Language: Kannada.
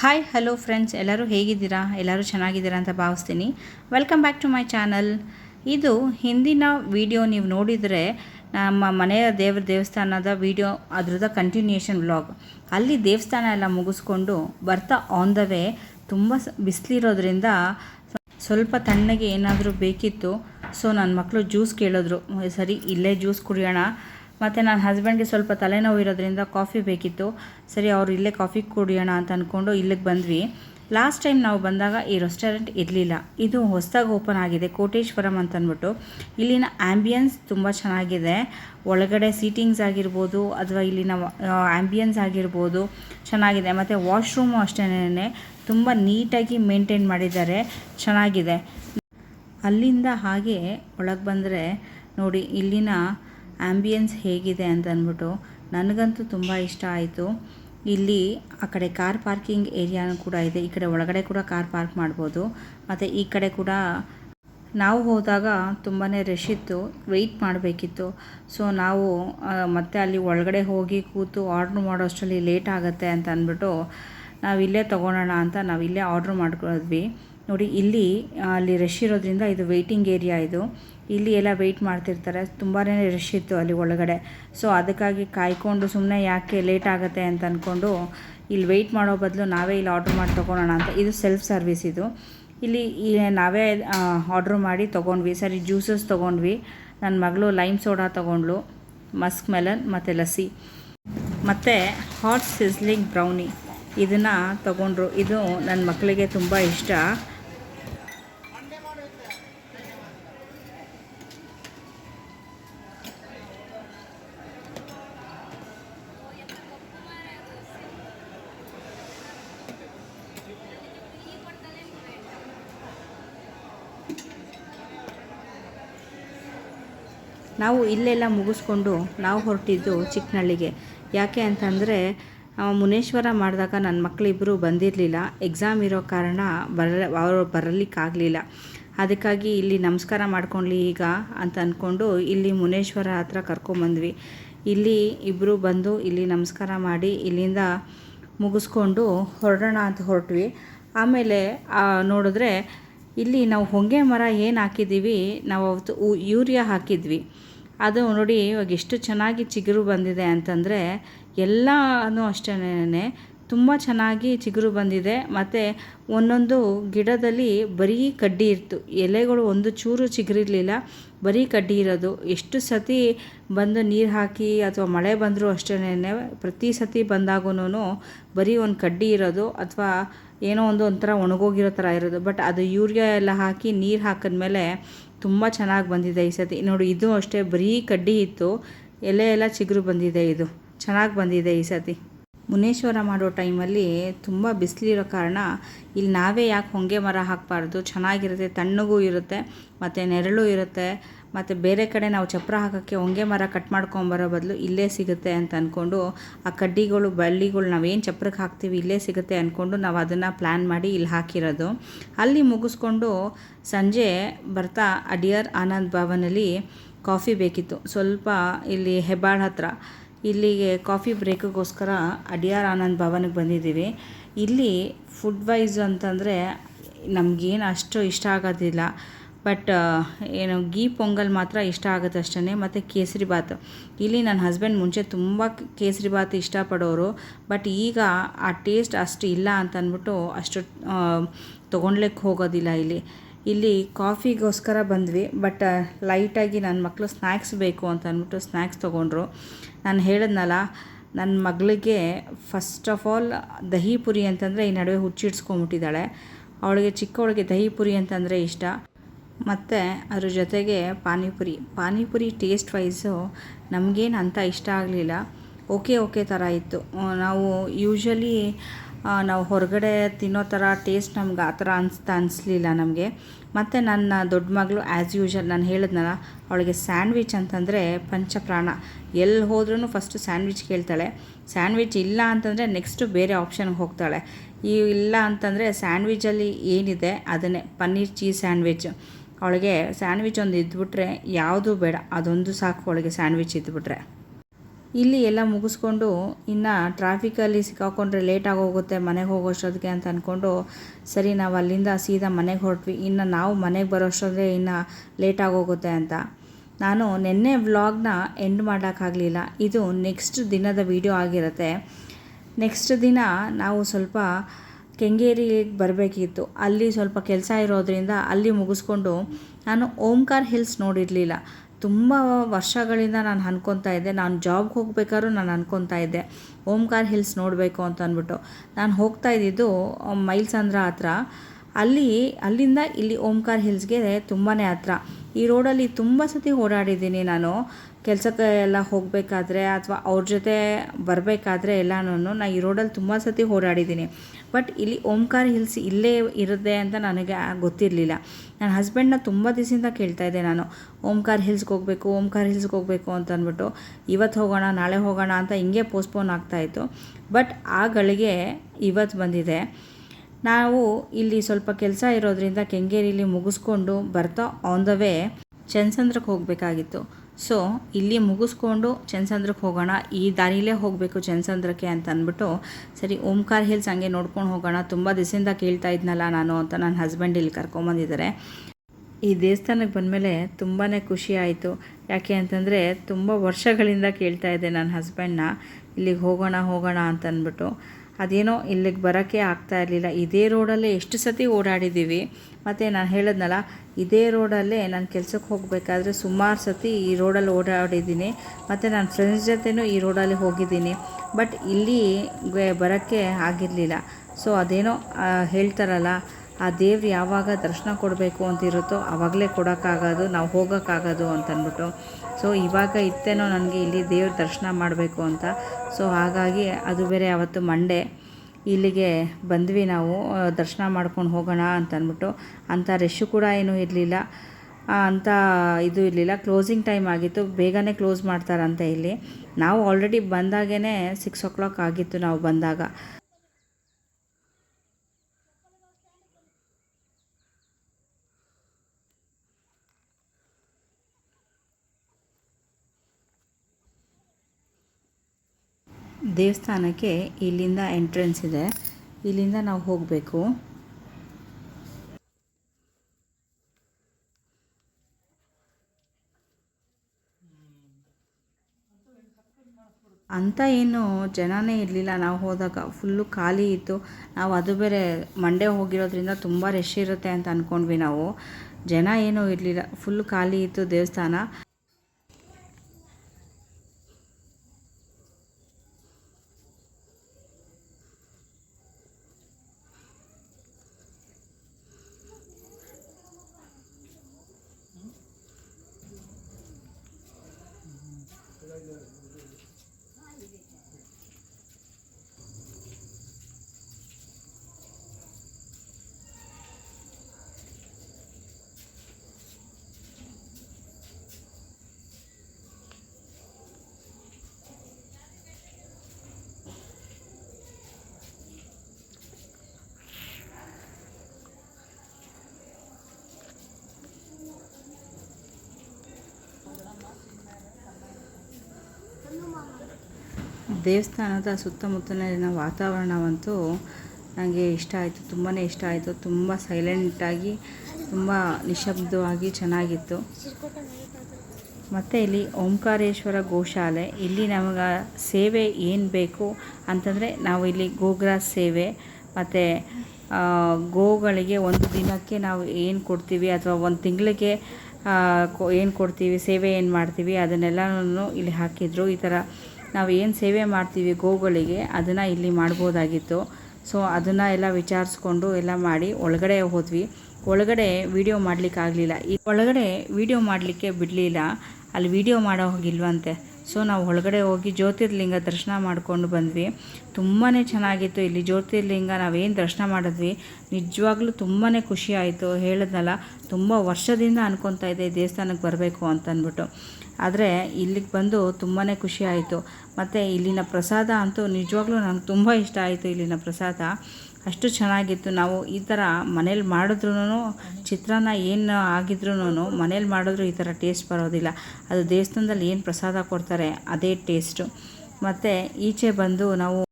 ಹಾಯ್ ಹಲೋ ಫ್ರೆಂಡ್ಸ್ ಎಲ್ಲರೂ ಹೇಗಿದ್ದೀರಾ? ಎಲ್ಲರೂ ಚೆನ್ನಾಗಿದ್ದೀರಾ ಅಂತ ಭಾವಿಸ್ತೀನಿ. Welcome back to my channel ಇದು ಹಿಂದಿನ ವಿಡಿಯೋ ನೀವು ನೋಡಿದರೆ ನಮ್ಮ ಮನೆಯ ದೇವ್ರ ದೇವಸ್ಥಾನದ ವಿಡಿಯೋ ಅದ್ರದ್ದು ಕಂಟಿನ್ಯೂಷನ್ ವ್ಲಾಗ್ ಅಲ್ಲಿ ದೇವಸ್ಥಾನ ಎಲ್ಲ ಮುಗಿಸ್ಕೊಂಡು ಬರ್ತಾ ಆನ್ ದ ವೇ ತುಂಬ ಬಿಸಿಲಿರೋದ್ರಿಂದ ಸ್ವಲ್ಪ ತಣ್ಣಗೆ ಏನಾದರೂ ಬೇಕಿತ್ತು. ಸೊ ನನ್ನ ಮಕ್ಕಳು ಜ್ಯೂಸ್ ಕೇಳಿದ್ರು. ಸರಿ, ಇಲ್ಲೇ ಜ್ಯೂಸ್ ಕುಡಿಯೋಣ. ಮತ್ತು ನನ್ನ ಹಸ್ಬೆಂಡ್ಗೆ ಸ್ವಲ್ಪ ತಲೆನೋವು ಇರೋದ್ರಿಂದ ಕಾಫಿ ಬೇಕಿತ್ತು. ಸರಿ, ಅವರು ಇಲ್ಲೇ ಕಾಫಿ ಕುಡಿಯೋಣ ಅಂತ ಅಂದ್ಕೊಂಡು ಇಲ್ಲಿಗೆ ಬಂದ್ವಿ. ಲಾಸ್ಟ್ ಟೈಮ್ ನಾವು ಬಂದಾಗ ಈ ರೆಸ್ಟೋರೆಂಟ್ ಇರಲಿಲ್ಲ. ಇದು ಹೊಸದಾಗಿ ಓಪನ್ ಆಗಿದೆ, ಕೋಟೇಶ್ವರಂ ಅಂತಂದ್ಬಿಟ್ಟು ಇಲ್ಲಿನ ಆ್ಯಂಬಿಯನ್ಸ್ ತುಂಬ ಚೆನ್ನಾಗಿದೆ. ಒಳಗಡೆ ಸೀಟಿಂಗ್ಸ್ ಆಗಿರ್ಬೋದು, ಅಥವಾ ಇಲ್ಲಿನ ಆ್ಯಂಬಿಯನ್ಸ್ ಆಗಿರ್ಬೋದು, ಚೆನ್ನಾಗಿದೆ. ಮತ್ತು ವಾಶ್ರೂಮು ಅಷ್ಟೇ ತುಂಬ ನೀಟಾಗಿ ಮೇಂಟೈನ್ ಮಾಡಿದ್ದಾರೆ. ಚೆನ್ನಾಗಿದೆ. ಅಲ್ಲಿಂದ ಹಾಗೆ ಒಳಗೆ ಬಂದರೆ ನೋಡಿ, ಇಲ್ಲಿನ ಆ್ಯಂಬಿಯನ್ಸ್ ಹೇಗಿದೆ ಅಂತ ಅಂದ್ಬಿಟ್ಟು ನನಗಂತೂ ತುಂಬ ಇಷ್ಟ ಆಯಿತು. ಇಲ್ಲಿ ಆ ಕಡೆ ಕಾರ್ ಪಾರ್ಕಿಂಗ್ ಏರಿಯಾನು ಕೂಡ ಇದೆ. ಈ ಕಡೆ ಒಳಗಡೆ ಕೂಡ ಕಾರ್ ಪಾರ್ಕ್ ಮಾಡ್ಬೋದು. ಮತ್ತು ಈ ಕಡೆ ಕೂಡ ನಾವು ಹೋದಾಗ ತುಂಬಾ ರಶ್ ಇತ್ತು ವೆಯ್ಟ್ ಮಾಡಬೇಕಿತ್ತು. ಸೊ ನಾವು ಮತ್ತೆ ಅಲ್ಲಿ ಒಳಗಡೆ ಹೋಗಿ ಕೂತು ಆರ್ಡ್ರ್ ಮಾಡೋ ಅಷ್ಟರಲ್ಲಿ ಲೇಟ್ ಆಗುತ್ತೆ ಅಂತ ಅಂದ್ಬಿಟ್ಟು ನಾವು ಇಲ್ಲೇ ತೊಗೊಳೋಣ ಅಂತ ನಾವು ಇಲ್ಲೇ ಆರ್ಡ್ರ್ ಮಾಡ್ಕೊಳಿದ್ವಿ. ನೋಡಿ, ಇಲ್ಲಿ, ಅಲ್ಲಿ ರಶ್ ಇರೋದ್ರಿಂದ ಇದು ವೆಯ್ಟಿಂಗ್ ಏರಿಯಾ ಇದು. ಇಲ್ಲಿ ಎಲ್ಲ ವೆಯ್ಟ್ ಮಾಡ್ತಿರ್ತಾರೆ. ತುಂಬಾ ರಶ್ ಇತ್ತು ಅಲ್ಲಿ ಒಳಗಡೆ. ಸೊ ಅದಕ್ಕಾಗಿ ಕಾಯ್ಕೊಂಡು ಸುಮ್ಮನೆ ಯಾಕೆ ಲೇಟ್ ಆಗುತ್ತೆ ಅಂತ ಅಂದ್ಕೊಂಡು ಇಲ್ಲಿ ವೆಯ್ಟ್ ಮಾಡೋ ಬದಲು ನಾವೇ ಇಲ್ಲಿ ಆರ್ಡ್ರ್ ಮಾಡಿ ತೊಗೊಳೋಣ ಅಂತ. ಇದು ಸೆಲ್ಫ್ ಸರ್ವಿಸ್ ಇದು. ಇಲ್ಲಿ ನಾವೇ ಆರ್ಡ್ರ್ ಮಾಡಿ ತೊಗೊಂಡ್ವಿ. ಸರಿ ಜ್ಯೂಸಸ್ ತೊಗೊಂಡ್ವಿ. ನನ್ನ ಮಗಳು ಲೈಮ್ ಸೋಡಾ ತೊಗೊಂಡ್ಳು. ಮಸ್ಕ್ ಮೆಲನ್ ಮತ್ತು ಲಸ್ಸಿ. ಮತ್ತು ಹಾಟ್ ಸಿಸ್ಲಿಂಗ್ ಬ್ರೌನಿ ಇದನ್ನು ತೊಗೊಂಡ್ರು. ಇದು ನನ್ನ ಮಕ್ಕಳಿಗೆ ತುಂಬ ಇಷ್ಟ. ನಾವು ಇಲ್ಲೆಲ್ಲ ಮುಗಿಸ್ಕೊಂಡು ನಾವು ಹೊರಟಿದ್ದು ಚಿಕ್ಕನಳ್ಳಿಗೆ ಯಾಕೆ ಅಂತಂದರೆ ಮುನೇಶ್ವರ ಮಾಡಿದಾಗ ನನ್ನ ಮಕ್ಕಳಿಬ್ಬರು ಬಂದಿರಲಿಲ್ಲ. ಎಕ್ಸಾಮ್ ಇರೋ ಕಾರಣ ಬರ, ಅವರು ಬರಲಿಕ್ಕಾಗಲಿಲ್ಲ. ಅದಕ್ಕಾಗಿ ಇಲ್ಲಿ ನಮಸ್ಕಾರ ಮಾಡ್ಕೊಳ್ಳಿ ಈಗ ಅಂತ ಅಂದ್ಕೊಂಡು ಇಲ್ಲಿ ಮುನೇಶ್ವರ ಹತ್ರ ಕರ್ಕೊಂಬಂದ್ವಿ. ಇಲ್ಲಿ ಇಬ್ಬರು ಬಂದು ಇಲ್ಲಿ ನಮಸ್ಕಾರ ಮಾಡಿ ಇಲ್ಲಿಂದ ಮುಗಿಸ್ಕೊಂಡು ಹೊರಡೋಣ ಅಂತ ಹೊರಟ್ವಿ. ಆಮೇಲೆ ನೋಡಿದ್ರೆ ಇಲ್ಲಿ ನಾವು ಹೊಂಗೆ ಮರ ಏನು ಹಾಕಿದ್ದೀವಿ, ನಾವು ಅವತ್ತು ಯೂರಿಯಾ ಹಾಕಿದ್ವಿ. ಅದು ನೋಡಿ ಇವಾಗ ಎಷ್ಟು ಚೆನ್ನಾಗಿ ಚಿಗುರು ಬಂದಿದೆ ಅಂತಂದರೆ ಎಲ್ಲನೂ ಅಷ್ಟೇ ತುಂಬ ಚೆನ್ನಾಗಿ ಚಿಗುರು ಬಂದಿದೆ. ಮತ್ತು ಒಂದೊಂದು ಗಿಡದಲ್ಲಿ ಬರೀ ಕಡ್ಡಿ ಇತ್ತು ಎಲೆಗಳು ಒಂದು ಚೂರು ಚಿಗುರಿರಲಿಲ್ಲ, ಬರೀ ಕಡ್ಡಿ ಇರೋದು. ಎಷ್ಟು ಸತಿ ಬಂದು ನೀರು ಹಾಕಿ ಅಥವಾ ಮಳೆ ಬಂದರೂ ಅಷ್ಟೇ ಪ್ರತಿ ಸತಿ ಬಂದಾಗೂ ಬರೀ ಒಂದು ಕಡ್ಡಿ ಇರೋದು. ಅಥವಾ ಏನೋ ಒಂದು ಒಂಥರ ಒಣಗೋಗಿರೋ ಥರ ಇರೋದು. ಬಟ್ ಅದು ಯೂರಿಯಾ ಎಲ್ಲ ಹಾಕಿ ನೀರು ಹಾಕಿದ್ಮೇಲೆ ತುಂಬ ಚೆನ್ನಾಗಿ ಬಂದಿದೆ ಈ ಸತಿ ನೋಡಿ, ಇದು ಅಷ್ಟೇ ಬರೀ ಕಡ್ಡಿ ಇತ್ತು ಎಲೆ ಎಲ್ಲ ಚಿಗುರು ಬಂದಿದೆ ಇದು. ಚೆನ್ನಾಗಿ ಬಂದಿದೆ ಈ ಸತಿ ಮುನೇಶ್ವರ ಮಾಡೋ ಟೈಮಲ್ಲಿ ತುಂಬ ಬಿಸಿಲಿರೋ ಕಾರಣ ಇಲ್ಲಿ ನಾವೇ ಯಾಕೆ ಹೊಂಗೆ ಮರ ಹಾಕಬಾರ್ದು? ಚೆನ್ನಾಗಿರುತ್ತೆ, ತಣ್ಣಗೂ ಇರುತ್ತೆ, ಮತ್ತು ನೆರಳು ಇರುತ್ತೆ. ಮತ್ತು ಬೇರೆ ಕಡೆ ನಾವು ಚಪ್ರ ಹಾಕೋಕ್ಕೆ ಹೊಂಗೆ ಮರ ಕಟ್ ಮಾಡ್ಕೊಂಬರೋ ಬದಲು ಇಲ್ಲೇ ಸಿಗುತ್ತೆ ಅಂತ ಅಂದ್ಕೊಂಡು ಆ ಕಡ್ಡಿಗಳು, ಬಳ್ಳಿಗಳು ನಾವೇನು ಚಪ್ರಕ್ಕೆ ಹಾಕ್ತೀವಿ ಇಲ್ಲೇ ಸಿಗುತ್ತೆ ಅಂದ್ಕೊಂಡು ನಾವು ಅದನ್ನು ಪ್ಲ್ಯಾನ್ ಮಾಡಿ ಇಲ್ಲಿ ಹಾಕಿರೋದು. ಅಲ್ಲಿ ಮುಗಿಸ್ಕೊಂಡು ಸಂಜೆ ಬರ್ತಾ ಅಡಿಯರ್ ಆನಂದ್ ಭವನಲ್ಲಿ ಕಾಫಿ ಬೇಕಿತ್ತು. ಸ್ವಲ್ಪ ಇಲ್ಲಿ ಹೆಬ್ಬಾಳ್ ಹತ್ರ ಇಲ್ಲಿಗೆ ಕಾಫಿ ಬ್ರೇಕಿಗೋಸ್ಕರ ಅಡಿಯಾರ್ ಆನಂದ್ ಭವನಿಗೆ ಬಂದಿದ್ದೀವಿ. ಇಲ್ಲಿ ಫುಡ್ ವೈಸ್ ಅಂತಂದರೆ ನಮಗೇನು ಅಷ್ಟು ಇಷ್ಟ ಆಗೋದಿಲ್ಲ. ಬಟ್ ಏನು ಗೀ ಪೊಂಗಲ್ ಮಾತ್ರ ಇಷ್ಟ ಆಗುತ್ತೆ ಅಷ್ಟೇ ಮತ್ತು ಕೇಸರಿ ಬಾತ್ ಇಲ್ಲಿ ನನ್ನ ಹಸ್ಬೆಂಡ್ ಮುಂಚೆ ತುಂಬ ಕೇಸರಿ ಬಾತ್ ಇಷ್ಟಪಡೋರು. ಬಟ್ ಈಗ ಆ ಟೇಸ್ಟ್ ಅಷ್ಟು ಇಲ್ಲ ಅಂತ ಅಂದ್ಬಿಟ್ಟು ಅಷ್ಟು ತೊಗೊಳ್ಲಿಕ್ಕೆ ಹೋಗೋದಿಲ್ಲ ಇಲ್ಲಿ. ಇಲ್ಲಿ ಕಾಫಿಗೋಸ್ಕರ ಬಂದ್ವಿ. ಬಟ್ ಲೈಟಾಗಿ ನನ್ನ ಮಕ್ಕಳು ಸ್ನ್ಯಾಕ್ಸ್ ಬೇಕು ಅಂತ ಅಂದ್ಬಿಟ್ಟು ಸ್ನ್ಯಾಕ್ಸ್ ತೊಗೊಂಡ್ರು. ನಾನು ಹೇಳಿದ್ನಲ್ಲ ನನ್ನ ಮಗಳಿಗೆ first of all dahi puri ಅಂತಂದರೆ ಈ ನಡುವೆ ಹುಚ್ಚಿಡ್ಸ್ಕೊಂಬಿಟ್ಟಿದ್ದಾಳೆ ಅವಳಿಗೆ ಚಿಕ್ಕವಳಿಗೆ ದಹಿ ಪುರಿ ಅಂತಂದರೆ ಇಷ್ಟ. ಮತ್ತು ಅದ್ರ ಜೊತೆಗೆ ಪಾನಿಪುರಿ. ಪಾನಿಪುರಿ ಟೇಸ್ಟ್ ವೈಸು ನಮಗೇನು ಅಂತ ಇಷ್ಟ ಆಗಲಿಲ್ಲ. ಓಕೆ ಓಕೆ ಥರ ಇತ್ತು. ನಾವು ಯೂಶ್ವಲಿ ನಾವು ಹೊರಗಡೆ ತಿನ್ನೋ ಥರ ಟೇಸ್ಟ್ ನಮ್ಗೆ ಆ ಥರ ಅನಿಸ್ತಾ ಅನಿಸ್ಲಿಲ್ಲ ನಮಗೆ. ಮತ್ತು ನನ್ನ ದೊಡ್ಡ ಮಗಳು ಆ್ಯಸ್ ಯೂಶಲ್ ನಾನು ಹೇಳಿದ್ನಲ್ಲ, ಅವಳಿಗೆ ಸ್ಯಾಂಡ್ವಿಚ್ ಅಂತಂದರೆ ಪಂಚಪ್ರಾಣ. ಎಲ್ಲಿ ಹೋದ್ರೂ ಫಸ್ಟು ಸ್ಯಾಂಡ್ವಿಚ್ ಕೇಳ್ತಾಳೆ. ಸ್ಯಾಂಡ್ವಿಚ್ ಇಲ್ಲ ಅಂತಂದರೆ ನೆಕ್ಸ್ಟು ಬೇರೆ ಆಪ್ಷನ್ಗೆ ಹೋಗ್ತಾಳೆ. ಈ ಇಲ್ಲ ಅಂತಂದರೆ ಸ್ಯಾಂಡ್ವಿಚಲ್ಲಿ ಏನಿದೆ, ಅದನ್ನೇ ಪನ್ನೀರ್ ಚೀಸ್ ಸ್ಯಾಂಡ್ವಿಚ್ ಅವಳಿಗೆ ಸ್ಯಾಂಡ್ವಿಚ್ ಒಂದು ಇದ್ಬಿಟ್ರೆ ಯಾವುದೂ ಬೇಡ, ಅದೊಂದು ಸಾಕು ಅವಳಿಗೆ ಸ್ಯಾಂಡ್ವಿಚ್ ಇದ್ಬಿಟ್ರೆ. ಇಲ್ಲಿ ಎಲ್ಲ ಮುಗಿಸ್ಕೊಂಡು ಇನ್ನು ಟ್ರಾಫಿಕಲ್ಲಿ ಸಿಕ್ಕಾಕೊಂಡ್ರೆ ಲೇಟಾಗಿ ಹೋಗುತ್ತೆ ಮನೆಗೆ ಹೋಗೋಷ್ಟೊತ್ತಿಗೆ ಅಂತ ಅಂದ್ಕೊಂಡು ಸರಿ ನಾವು ಅಲ್ಲಿಂದ ಸೀದಾ ಮನೆಗೆ ಹೊರಟ್ವಿ, ಇನ್ನು ನಾವು ಮನೆಗೆ ಬರೋಷ್ಟೊತ್ತಿಗೆ ಇನ್ನು ಲೇಟಾಗಿ ಹೋಗುತ್ತೆ ಅಂತ. ನಾನು ನಿನ್ನೆ ವ್ಲಾಗ್ನ ಎಂಡ್ ಮಾಡೋಕ್ಕಾಗಲಿಲ್ಲ ಇದು ನೆಕ್ಸ್ಟ್ ದಿನದ ವಿಡಿಯೋ ಆಗಿರುತ್ತೆ. ನೆಕ್ಸ್ಟ್ ದಿನ ನಾವು ಸ್ವಲ್ಪ ಕೆಂಗೇರಿಗೆ ಬರಬೇಕಿತ್ತು. ಅಲ್ಲಿ ಸ್ವಲ್ಪ ಕೆಲಸ ಇರೋದರಿಂದ ಅಲ್ಲಿ ಮುಗಿಸ್ಕೊಂಡು ನಾನು ಓಂಕಾರ್ ಹಿಲ್ಸ್ ನೋಡಿರಲಿಲ್ಲ. ತುಂಬ ವರ್ಷಗಳಿಂದ ನಾನು ಅನ್ಕೊತಾ ಇದ್ದೆ. ನಾನು ಜಾಬ್ಗೆ ಹೋಗ್ಬೇಕಾದ್ರೂ ನಾನು ಅನ್ಕೊತಾ ಇದ್ದೆ. ಓಂಕಾರ್ ಹಿಲ್ಸ್ ನೋಡಬೇಕು ಅಂತ ಅಂದ್ಬಿಟ್ಟು. ನಾನು ಹೋಗ್ತಾ ಇದ್ದಿದ್ದು, ಮೈಲ್ಸಂದ್ರ ಹತ್ರ. ಅಲ್ಲಿ, ಅಲ್ಲಿಂದ ಇಲ್ಲಿ ಓಂಕಾರ್ ಹಿಲ್ಸ್ಗೆ ತುಂಬಾ ಹತ್ರ. ಈ ರೋಡಲ್ಲಿ ತುಂಬ ಸತಿ ಓಡಾಡಿದ್ದೀನಿ ನಾನು. ಕೆಲಸಕ್ಕೆ ಎಲ್ಲ ಹೋಗಬೇಕಾದ್ರೆ ಅಥವಾ ಅವ್ರ ಜೊತೆ ಬರಬೇಕಾದ್ರೆ ಎಲ್ಲನೂ ನಾನು ಈ ರೋಡಲ್ಲಿ ತುಂಬ ಸತಿ ಓಡಾಡಿದ್ದೀನಿ. ಬಟ್ ಇಲ್ಲಿ ಓಂಕಾರ ಹಿಲ್ಸ್ ಇಲ್ಲೇ ಇರುತ್ತೆ ಅಂತ ನನಗೆ ಗೊತ್ತಿರಲಿಲ್ಲ. ನನ್ನ ಹಸ್ಬೆಂಡ್ನ ತುಂಬ ದಿವಸದಿಂದ ಕೇಳ್ತಾ ಇದ್ದೆ ನಾನು, ಓಂಕಾರ್ ಹಿಲ್ಸ್ಗೆ ಹೋಗಬೇಕು, ಓಂಕಾರ ಹಿಲ್ಸ್ಗೆ ಹೋಗಬೇಕು ಅಂತ ಅಂದ್ಬಿಟ್ಟು, ಇವತ್ತು ಹೋಗೋಣ, ನಾಳೆ ಹೋಗೋಣ ಅಂತ ಹಿಂಗೆ ಪೋಸ್ಟ್ಪೋನ್ ಆಗ್ತಾಯಿತ್ತು ಬಟ್ ಆ ಗಳಿಗೆ ಇವತ್ತು ಬಂದಿದೆ. ನಾವು ಇಲ್ಲಿ ಸ್ವಲ್ಪ ಕೆಲಸ ಇರೋದ್ರಿಂದ ಕೆಂಗೇರಿಲಿ ಮುಗಿಸ್ಕೊಂಡು ಬರ್ತಾ ಆನ್ ದ ವೇ ಚನ್ಸಂದ್ರಕ್ಕೆ ಹೋಗಬೇಕಾಗಿತ್ತು. ಸೊ ಇಲ್ಲಿ ಮುಗಿಸ್ಕೊಂಡು ಚನ್ಸಂದ್ರಕ್ಕೆ ಹೋಗೋಣ, ಈ ದಾರಿಲೇ ಹೋಗಬೇಕು ಚನ್ಸಂದ್ರಕ್ಕೆ ಅಂತ ಅಂದ್ಬಿಟ್ಟು, ಸರಿ, ಓಂಕಾರ್ ಹಿಲ್ಸ್ ಹಂಗೆ ನೋಡ್ಕೊಂಡು ಹೋಗೋಣ, ತುಂಬ ದಿವಸದಿಂದ ಕೇಳ್ತಾ ಇದ್ನಲ್ಲ ನಾನು ಅಂತ ನನ್ನ ಹಸ್ಬೆಂಡ್ ಇಲ್ಲಿ ಕರ್ಕೊಂಬಂದಿದ್ದಾರೆ. ಈ ದೇವಸ್ಥಾನಕ್ಕೆ ಬಂದಮೇಲೆ ತುಂಬಾ ಖುಷಿ ಆಯಿತು. ಯಾಕೆ ಅಂತಂದರೆ ತುಂಬ ವರ್ಷಗಳಿಂದ ಕೇಳ್ತಾ ಇದ್ದೆ ನನ್ನ ಹಸ್ಬೆಂಡ್ನ ಇಲ್ಲಿಗೆ ಹೋಗೋಣ ಹೋಗೋಣ ಅಂತ ಅಂದ್ಬಿಟ್ಟು. ಅದೇನೋ ಇಲ್ಲಿಗೆ ಬರೋಕ್ಕೆ ಆಗ್ತಾ ಇರಲಿಲ್ಲ. ಇದೇ ರೋಡಲ್ಲೇ ಎಷ್ಟು ಸತಿ ಓಡಾಡಿದ್ದೀವಿ. ಮತ್ತು ನಾನು ಹೇಳಿದ್ನಲ್ಲ, ಇದೇ ರೋಡಲ್ಲೇ ನಾನು ಕೆಲಸಕ್ಕೆ ಹೋಗಬೇಕಾದ್ರೆ ಸುಮಾರು ಸತಿ ಈ ರೋಡಲ್ಲಿ ಓಡಾಡಿದ್ದೀನಿ. ಮತ್ತು ನನ್ನ ಫ್ರೆಂಡ್ಸ್ ಜೊತೆನೂ ಈ ರೋಡಲ್ಲಿ ಹೋಗಿದ್ದೀನಿ. ಬಟ್ ಇಲ್ಲಿ ಬರೋಕ್ಕೆ ಆಗಿರಲಿಲ್ಲ. ಸೊ ಅದೇನೋ ಹೇಳ್ತಾರಲ್ಲ ಆ ದೇವ್ರು ಯಾವಾಗ ದರ್ಶನ ಕೊಡಬೇಕು ಅಂತಿರುತ್ತೋ ಆವಾಗಲೇ ಕೊಡೋಕ್ಕಾಗೋದು, ನಾವು ಹೋಗೋಕ್ಕಾಗೋದು ಅಂತಂದ್ಬಿಟ್ಟು ಸೊ ಇವಾಗ ಇತ್ತೇನೋ ನನಗೆ ಇಲ್ಲಿ ದೇವ್ರ ದರ್ಶನ ಮಾಡಬೇಕು ಅಂತ. ಸೊ ಹಾಗಾಗಿ ಅದು ಬೇರೆ ಅವತ್ತು ಮಂಡೆ ಇಲ್ಲಿಗೆ ಬಂದ್ವಿ ನಾವು ದರ್ಶನ ಮಾಡ್ಕೊಂಡು ಹೋಗೋಣ ಅಂತಂದ್ಬಿಟ್ಟು ಅಂಥ ರಶ್ಶು ಕೂಡ ಏನೂ ಇರಲಿಲ್ಲ. ಅಂಥ ಇದು ಇರಲಿಲ್ಲ. ಕ್ಲೋಸಿಂಗ್ ಟೈಮ್ ಆಗಿತ್ತು. ಬೇಗನೆ ಕ್ಲೋಸ್ ಮಾಡ್ತಾರಂತೆ ಇಲ್ಲಿ. ನಾವು ಆಲ್ರೆಡಿ ಬಂದಾಗೇ ಸಿಕ್ಸ್ ಓ ಕ್ಲಾಕ್ ಆಗಿತ್ತು ನಾವು ಬಂದಾಗ. ದೇವಸ್ಥಾನಕ್ಕೆ ಇಲ್ಲಿಂದ ಎಂಟ್ರೆನ್ಸ್ ಇದೆ. ಇಲ್ಲಿಂದ ನಾವು ಹೋಗಬೇಕು. ಅಂತ ಏನು ಜನನೇ ಇರಲಿಲ್ಲ. ನಾವು ಹೋದಾಗ ಫುಲ್ಲು ಖಾಲಿ ಇತ್ತು. ನಾವು ಅದು ಬೇರೆ ಮಂಡೇ ಹೋಗಿರೋದ್ರಿಂದ ತುಂಬ ರಶ್ ಇರುತ್ತೆ ಅಂತ ಅಂದ್ಕೊಂಡ್ವಿ ನಾವು. ಜನ ಏನೂ ಇರಲಿಲ್ಲ. ಫುಲ್ ಖಾಲಿ ಇತ್ತು ದೇವಸ್ಥಾನ. ದೇವಸ್ಥಾನದ ಸುತ್ತಮುತ್ತಲಿನ ವಾತಾವರಣವಂತೂ ನನಗೆ ಇಷ್ಟ ಆಯಿತು ತುಂಬಾ ಇಷ್ಟ ಆಯಿತು. ತುಂಬ ಸೈಲೆಂಟಾಗಿ ತುಂಬ ನಿಶಬ್ದವಾಗಿ ಚೆನ್ನಾಗಿತ್ತು. ಮತ್ತು ಇಲ್ಲಿ ಓಂಕಾರೇಶ್ವರ ಗೋಶಾಲೆ, ಇಲ್ಲಿ ನಮಗೆ ಸೇವೆ ಏನು ಬೇಕು ಅಂತಂದರೆ ನಾವು ಇಲ್ಲಿ ಗೋಗ್ರಾಸ್ ಸೇವೆ, ಮತ್ತು ಗೋಗಳಿಗೆ ಒಂದು ದಿನಕ್ಕೆ ನಾವು ಏನು ಕೊಡ್ತೀವಿ ಅಥವಾ ಒಂದು ತಿಂಗಳಿಗೆ ಏನು ಕೊಡ್ತೀವಿ, ಸೇವೆ ಏನು ಮಾಡ್ತೀವಿ, ಅದನ್ನೆಲ್ಲನೂ ಇಲ್ಲಿ ಹಾಕಿದ್ರು. ಈ ಥರ ನಾವು ಏನು ಸೇವೆ ಮಾಡ್ತೀವಿ ಗೋಗಳಿಗೆ, ಅದನ್ನು ಇಲ್ಲಿ ಮಾಡ್ಬೋದಾಗಿತ್ತು. ಸೊ ಅದನ್ನು ಎಲ್ಲ ವಿಚಾರಿಸ್ಕೊಂಡು ಎಲ್ಲ ಮಾಡಿ ಒಳಗಡೆ ಹೋದ್ವಿ. ಒಳಗಡೆ ವಿಡಿಯೋ ಮಾಡಲಿಕ್ಕಾಗಲಿಲ್ಲ ಈ ಒಳಗಡೆ ವಿಡಿಯೋ ಮಾಡಲಿಕ್ಕೆ ಬಿಡಲಿಲ್ಲ. ಅಲ್ಲಿ ವೀಡಿಯೋ ಮಾಡೋ ಹೋಗಿಲ್ವಂತೆ. ಸೊ ನಾವು ಒಳಗಡೆ ಹೋಗಿ ಜ್ಯೋತಿರ್ಲಿಂಗ ದರ್ಶನ ಮಾಡ್ಕೊಂಡು ಬಂದ್ವಿ. ತುಂಬಾ ಚೆನ್ನಾಗಿತ್ತು. ಇಲ್ಲಿ ಜ್ಯೋತಿರ್ಲಿಂಗ ನಾವೇನು ದರ್ಶನ ಮಾಡಿದ್ವಿ. ನಿಜವಾಗ್ಲೂ ತುಂಬಾ ಖುಷಿ ಆಯಿತು. ಹೇಳಿದ್ನಲ್ಲ, ತುಂಬ ವರ್ಷದಿಂದ ಅನ್ಕೊತಾ ಇದೆ ದೇವಸ್ಥಾನಕ್ಕೆ ಬರಬೇಕು ಅಂತ ಅಂದ್ಬಿಟ್ಟು. ಆದರೆ ಇಲ್ಲಿಗೆ ಬಂದು ತುಂಬಾ ಖುಷಿ ಆಯಿತು. ಮತ್ತು ಇಲ್ಲಿನ ಪ್ರಸಾದ ಅಂತೂ ನಿಜವಾಗ್ಲೂ ನನಗೆ ತುಂಬ ಇಷ್ಟ ಆಯಿತು ಇಲ್ಲಿನ ಪ್ರಸಾದ. ಅಷ್ಟು ಚೆನ್ನಾಗಿತ್ತು. ನಾವು ಈ ಥರ ಮನೇಲಿ ಮಾಡಿದ್ರೂ ಚಿತ್ರಾನ್ನ ಏನು ಆಗಿದ್ರೂ ಮನೇಲಿ ಮಾಡಿದ್ರು ಈ ಥರ ಟೇಸ್ಟ್ ಬರೋದಿಲ್ಲ. ಅದು ದೇವಸ್ಥಾನದಲ್ಲಿ ಏನು ಪ್ರಸಾದ ಕೊಡ್ತಾರೆ, ಅದೇ ಟೇಸ್ಟು. ಮತ್ತು ಈಚೆ ಬಂದು ನಾವು